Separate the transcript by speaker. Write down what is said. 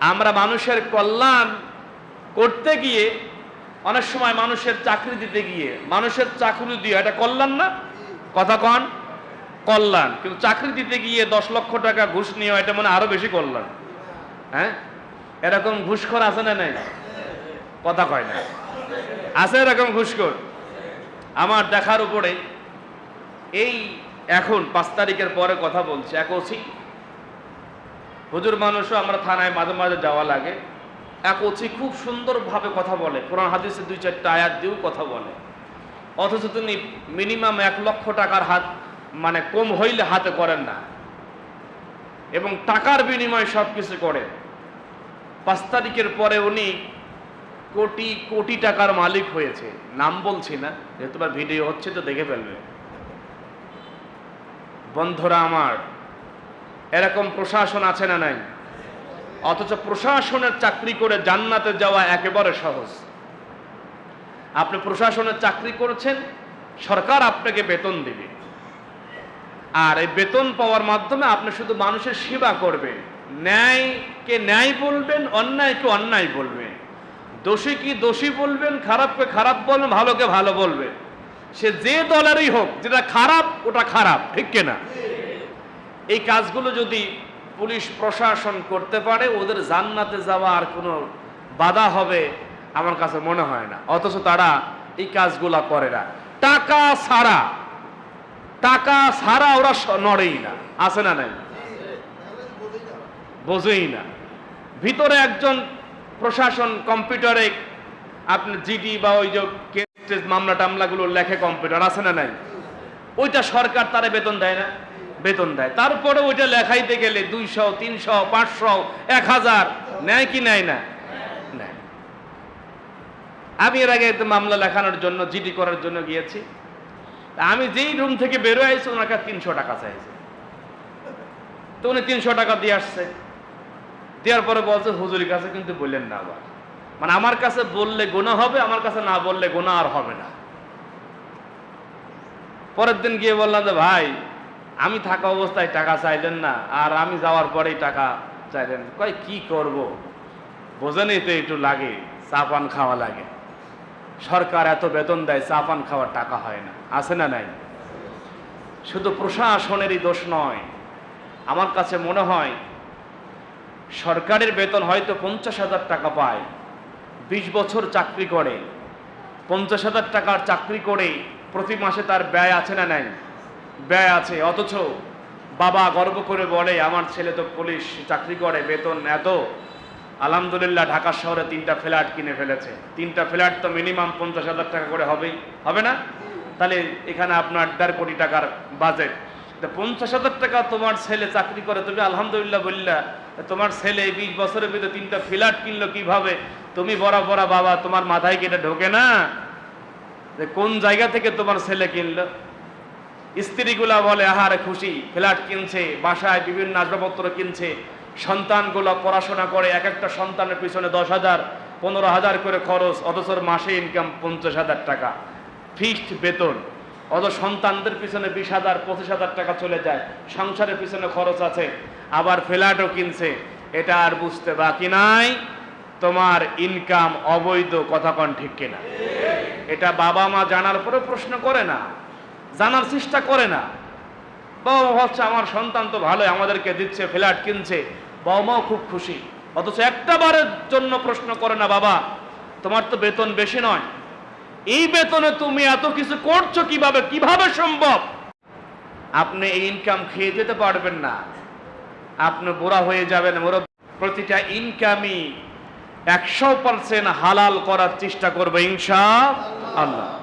Speaker 1: আমরা মানুষের কল্যাণ করতে গিয়ে অনেক সময় মানুষের চাকরি দিতে গিয়ে, মানুষের চাকরি দিয়ে, এটা কল্যাণ না? কথা কন, কল্যাণ। কিন্তু চাকরি দিতে গিয়ে দশ লক্ষ টাকা ঘুষ নিয়ে এটা মনে আরও বেশি কল্যাণ। হ্যাঁ? এরকম ঘুষখোর আছে না নাই? কথা কয় না। আছে এরকম ঘুষখোর। আমার দেখার উপরে এই এখন পাঁচ তারিখের পরে কথা বলছি। এক ওসি হুজুর মানুষও আমরা থানায় মাঝে মাঝে যাওয়া লাগে। এক ওসি খুব সুন্দরভাবে কথা বলে। কোরআন হাদিসে দুই চারটা আয়াত দিয়েও কথা বলে। অথচ তিনি মিনিমাম এক লক্ষ টাকার হাত মানে কম হইলে হাতে করেন না। এবং টাকার বিনিময়ে সব কিছু করেন। পাঁচ তারিখের পরে উনি কোটি কোটি টাকার মালিক হয়েছে। নাম বলছি না, যেহেতু ভিডিও হচ্ছে তো দেখে ফেলবে। বন্ধুরা আমার এরকম প্রশাসন আছে না নাই? অথচ প্রশাসনের চাকরি করে জান্নাতে যাওয়া একেবারে সহজ। আপনি প্রশাসনের চাকরি করেছেন, সরকার আপনাকে বেতন দেবে। আর এই বেতন পাওয়ার মাধ্যমে আপনি শুধু মানুষের সেবা করবেন। ন্যায়কে ন্যায় বলবেন, অন্যায়কে অন্যায় বলবেন। দোষী কি দোষী বলবেন, খারাপকে খারাপ বলবেন, ভালোকে ভালো বলবেন। সে যে দলেরই হোক, যেটা খারাপ, ওটা খারাপ, ঠিক কিনা? এই কাজগুলো যদি পুলিশ প্রশাসন করতে পারে, ওদের জান্নাতে যাওয়া আর কোনো বাধা হবে আমার কাছে মনে হয় না। অথচ তারা এই কাজগুলা করে না। টাকা ছাড়া টাকা ছাড়া ওরা নড়েই না। আছে না নাই? বোঝেই না। ভিতরে একজন প্রশাসন কম্পিউটারে আপনি জিডি বা ওই যে কেস মামলা টামলাগুলো লেখে কম্পিউটার, আছে না নাই? ওইটা সরকার তারা বেতন দেয় না? বেতন দেয়। তারপরে ওইটা লেখাইতে গেলে দুইশো, তিনশো, পাঁচশো, এক হাজার। নেয় কি নেয় না? আমি এর আগে একটা মামলা লেখানোর জন্য, জিডি করার জন্য গিয়েছি। আমি যেই রুম থেকে বেরোয় আইছি কাছে তিনশো টাকা চাইছে। তো উনি তিনশো টাকা দিয়ে আসছে। দেওয়ার পরে বলছে, হুজুরের কাছে কিন্তু বললেন না আবার। মানে আমার কাছে বললে গোনা হবে, আমার কাছে না বললে গোনা আর হবে না। পরের দিন গিয়ে বললাম যে, ভাই আমি থাকা অবস্থায় টাকা চাইলেন না, আর আমি যাওয়ার পরেই টাকা চাইলেন। কয়, কি করব? বোঝেনই তো একটু লাগে চা পান খাওয়া লাগে। সরকার এত বেতন দেয় চা পান খাওয়ার টাকা হয় না। আছে না নাই? শুধু প্রশাসনেরই দোষ নয়। আমার কাছে মনে হয়, সরকারের বেতন হয়তো পঞ্চাশ হাজার টাকা পায়। বিশ বছর চাকরি করে। পঞ্চাশ হাজার টাকার চাকরি করে প্রতি মাসে তার ব্যয় আছে না নাই? ব্যয় আছে, অথচ বাবা গর্ব করে বলে, আমার ছেলে তো পুলিশ, চাকরি করে, বেতন এত। আলহামদুলিল্লাহ, ঢাকা শহরে তিনটা ফ্ল্যাট কিনে ফেলেছে। তিনটা ফ্ল্যাট তো মিনিমাম পঞ্চাশ হাজার টাকা করে হবেই। হবে না? তাহলে এখানে আপনার দেড় কোটি টাকার বাজেট। তা পঞ্চাশ হাজার টাকা তোমার ছেলে চাকরি করে, তুমি আলহামদুলিল্লাহ বললা, তোমার ছেলে এই বিশ বছরের ভিতরে তিনটা ফ্ল্যাট কিনলো কীভাবে? তুমি বড় বড় বাবা, তোমার মাথায় কি এটা ঢোকে না? যে কোন জায়গা থেকে তোমার ছেলে কিনলো? স্ত্রীগুলা বলে, আহারে খুশি, ফ্ল্যাট কিনছে, বাসায় বিভিন্ন আসবাবপত্র কিনছে, সন্তানগুলো পড়াশোনা করে এক একটা সন্তানের পিছনে দশ হাজার, পনেরো হাজার করে খরচ, অথচ মাসে ইনকাম পঞ্চাশ হাজার টাকা ফিক্সড বেতন। অত সন্তানদের পিছনে বিশ হাজার, পঁচিশ হাজার টাকা চলে যায়, সংসারের পিছনে খরচ আছে, আবার ফ্ল্যাটও কিনছে। এটা আর বুঝতে বাকি নাই, তোমার ইনকাম অবৈধ, কথা কন ঠিক কিনা? এটা বাবা মা জানার পরে প্রশ্ন করে না। জানার চেষ্টা করে না। বাবা মা ভাবছে, আমার সন্তান তো ভালোই, আমাদেরকে দিচ্ছে, ফ্ল্যাট কিনছে। বাবা মাও খুব খুশি। অথচ একটা বারের জন্য প্রশ্ন করে না, বাবা, তোমার তো বেতন বেশি নয়। এই বেতনে তুমি এত কিছু করছ কীভাবে? কীভাবে সম্ভব? আপনি এই ইনকাম খেয়ে যেতে পারবেন না। আপনি বুড়া হয়ে যাবেন। প্রতিটা ইনকামই একশো পার্সেন্ট হালাল করার চেষ্টা করবে, ইনশা আল্লাহ।